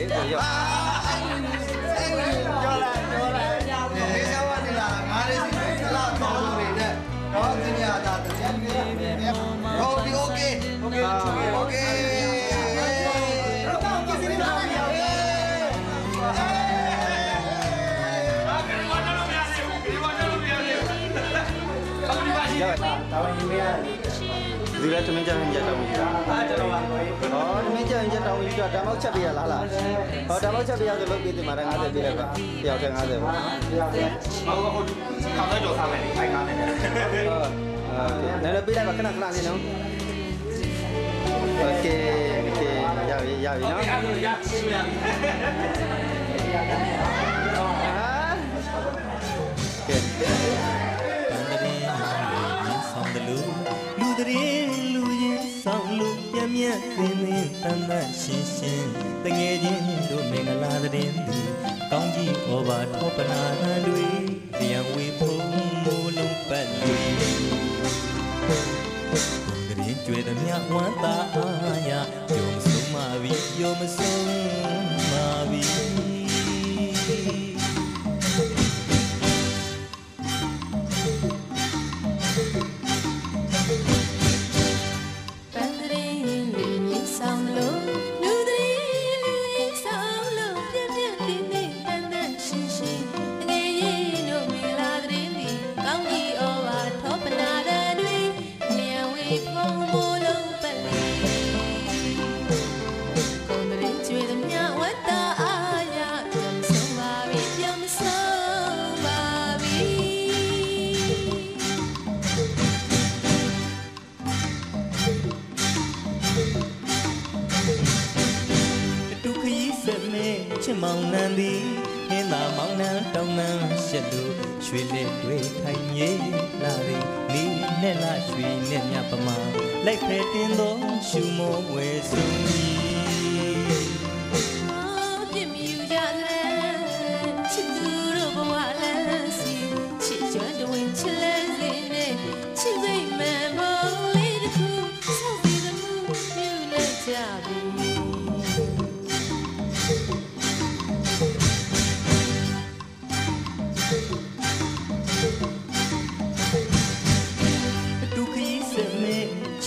ရောက် လည်းသမင်းကြရင်ကြတောင်းယူတာ အားကျွန်တော်ပါကို ဟောသမင်းကြရင်ကြတောင်းယူတာတမောက်ချက်ပြရလားလားဟောတမောက်ချက်ပြရဆိုလုပ်ပြီးဒီမှာ50ပြလိုက်ပါတယောက်တည်း50ပါ ဘာလို့ဟိုခေါင်းတော့ကြော်စားမယ်ခိုင်ကားနေတယ် ဟုတ်အဲနည်းနည်းပြလိုက်ပါခဏခဏလေးနော်โอเคโอเคရပြီရပြီနော် အဲ့လိုရရှင်းရ ကဲ ပြမြတ်သင်သင်တန်တန်ရှင်းရှင်းတငယ်ချင်းတို့မင်္ဂလာတရင်သူကောင်းကြီးဩဘာထောပနာဟန်တွေပြန်ဝေဖုံမိုးလုံးပတ်တွေတရင်ကျွေသည်မြဝမ်းသာအားရယုံဆုံးမပြီယုံမဆုံးမပြီပ မဲချစ်မောင်နှံသည်ဟင်းသာမောင်နှံတောင်းနှံရှက်လို့ရွှေလက်တွေထိုင်မြေလာသည်နီနဲ့လာရွှေနဲ့မြပမာလိုက်ဖဲတင်သောရှူမောဝဲစုံ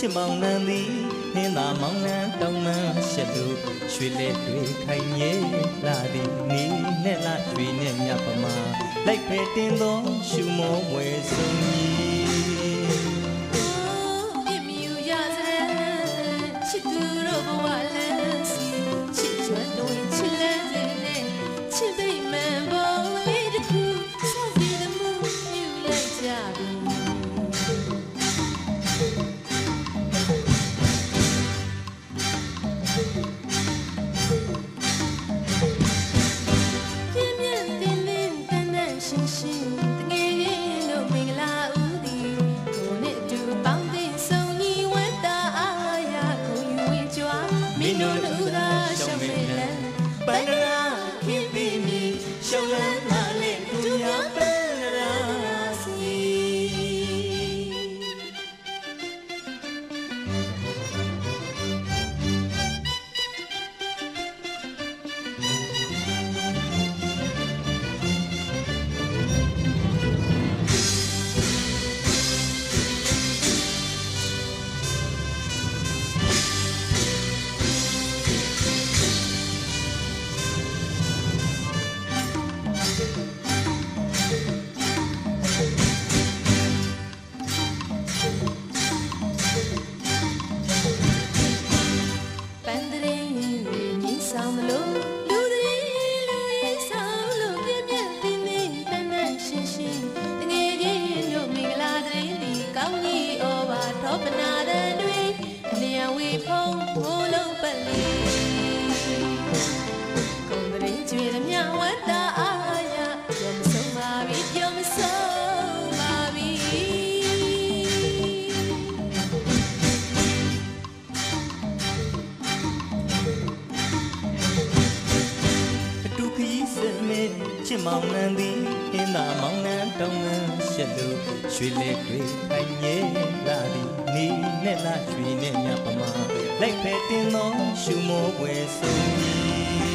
ချစ်မောင်နှံသည်ဟင်းသာမောင်နှံတောင်းနှံရှက်လို့ရွှေလက်တွေထိုင်မြေလာသည်နီနဲ့လာရွှေနဲ့မြပမာလိုက်ဖဲတင်သောရှူမောဝဲစုံကြီး မောင်နှံတောင်းနှံရှက်လို့ရွှေလက်တွေထိုင်မြေလာသည်နီနဲ့လာရွှေနဲ့မြပမာလိုက်ဖဲတင်သောရှူမောဝဲစုံ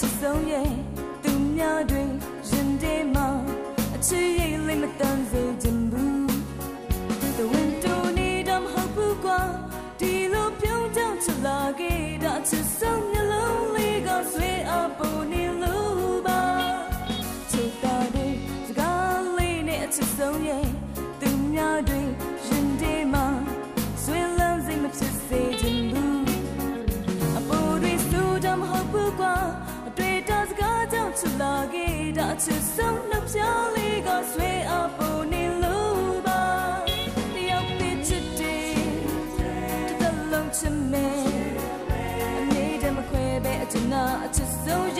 ချစ်ဆုံးရဲ့သူများတွေရင်ထဲမှာအချစ်ရဲ့လိမ့်မတန်စေ ချလာခဲ့တာချစ်ဆုံးနှပြလေးကဆွေအပေါ်နေလို့ပါတယောက်ပြချစ်တယ်တလုံးချမဲအနေနဲ့မခွဲပဲအချနာအချစ်ဆုံး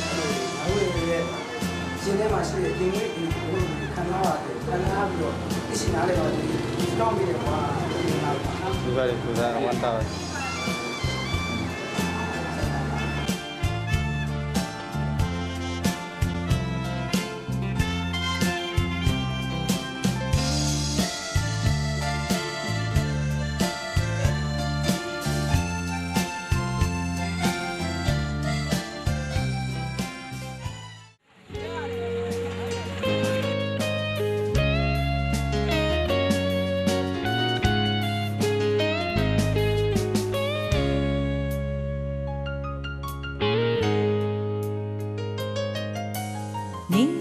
အခုလည်းရှင်ထဲမှာရှိတဲ့ဒီနေ့ဒီဟိုခံစားရတယ်ခံစားပြီးတော့အရှင်နားလည်းတော့ဒီတော့ပြီးတော့ဟာဒီကနေ့ကစားတော့တာ 你。